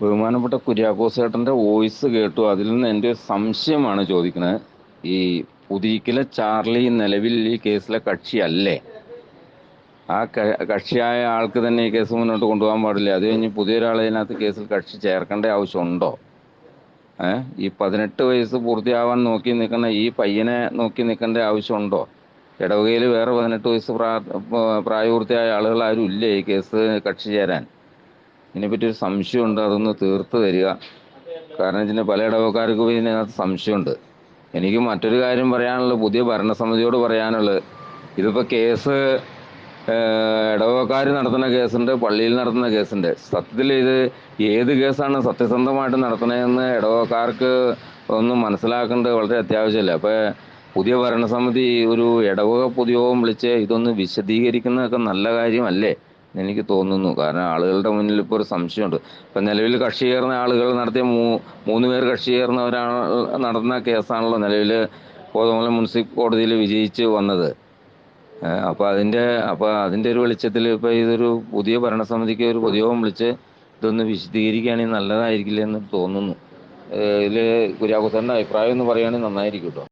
ബഹുമാനപ്പെട്ട കുര്യാക്കോസ് ചേട്ടന്റെ വോയിസ് കേട്ടു. അതിൽ നിന്ന് എന്റെ സംശയമാണ് ചോദിക്കുന്നത്. ഈ പുതിയിക്കിലെ ചാർലി നിലവിൽ ഈ കേസിലെ കക്ഷിയല്ലേ? ആ കക്ഷിയായ ആൾക്ക് തന്നെ ഈ കേസ് മുന്നോട്ട് കൊണ്ടുപോകാൻ പാടില്ല? അത് കഴിഞ്ഞ് പുതിയൊരാളെ ഇതിനകത്ത് കേസിൽ കക്ഷി ചേർക്കേണ്ട ആവശ്യമുണ്ടോ? ഏഹ് ഈ പതിനെട്ട് വയസ്സ് പൂർത്തിയാവാൻ നോക്കി നിൽക്കുന്ന ഈ പയ്യനെ നോക്കി നിൽക്കേണ്ട ആവശ്യമുണ്ടോ? ഇടവകയിൽ വേറെ പതിനെട്ട് വയസ്സ് പ്രാ പ്രായപൂർത്തിയായ ആളുകൾ ആരും ഇല്ലേ ഈ കേസ് കക്ഷി ചേരാൻ? ഇതിനെപ്പറ്റി ഒരു സംശയമുണ്ട് അതൊന്ന് തീർത്ത് തരിക. കാരണം വെച്ചാൽ പല ഇടവക്കാർക്കും ഇതിനകത്ത് സംശയമുണ്ട്. എനിക്ക് മറ്റൊരു കാര്യം പറയാനുള്ളത് പുതിയ ഭരണസമിതിയോട് പറയാനുള്ളത്. ഇതിപ്പോൾ കേസ് ഇടവക്കാർ നടത്തുന്ന കേസുണ്ട് പള്ളിയിൽ നടത്തുന്ന കേസുണ്ട്. സത്യത്തിൽ ഇത് ഏത് കേസാണ് സത്യസന്ധമായിട്ട് നടത്തണതെന്ന് ഇടവക്കാർക്ക് ഒന്നും മനസ്സിലാക്കേണ്ടത് വളരെ അത്യാവശ്യമല്ല? അപ്പോൾ പുതിയ ഭരണസമിതി ഒരു ഇടവക പൊതുയോഗം വിളിച്ച് ഇതൊന്ന് വിശദീകരിക്കുന്നതൊക്കെ നല്ല കാര്യമല്ലേ? എനിക്ക് തോന്നുന്നു. കാരണം ആളുകളുടെ മുന്നിൽ ഇപ്പോൾ ഒരു സംശയമുണ്ട്. ഇപ്പം നിലവിൽ കക്ഷി ചേർന്ന ആളുകൾ നടത്തിയ മൂ മൂന്ന് പേർ കക്ഷി ചേർന്നവരാണ് നടന്ന കേസാണല്ലോ നിലവിൽ കോതമംഗലം മുനിസിപ്പൽ കോടതിയിൽ വിജയിച്ച് വന്നത്. അപ്പോൾ അതിന്റെ അപ്പോൾ അതിന്റെ ഒരു വെളിച്ചത്തിൽ ഇപ്പോൾ ഇതൊരു പുതിയ ഭരണസമിതിക്ക് ഒരു പൊതുയോഗം വിളിച്ച് ഇതൊന്ന് വിശദീകരിക്കുകയാണെങ്കിൽ നല്ലതായിരിക്കില്ല എന്ന് തോന്നുന്നു ഇതിൽ കുര്യാക്കുസറിന്റെ അഭിപ്രായം എന്ന് പറയുകയാണെങ്കിൽ നന്നായിരിക്കും കേട്ടോ.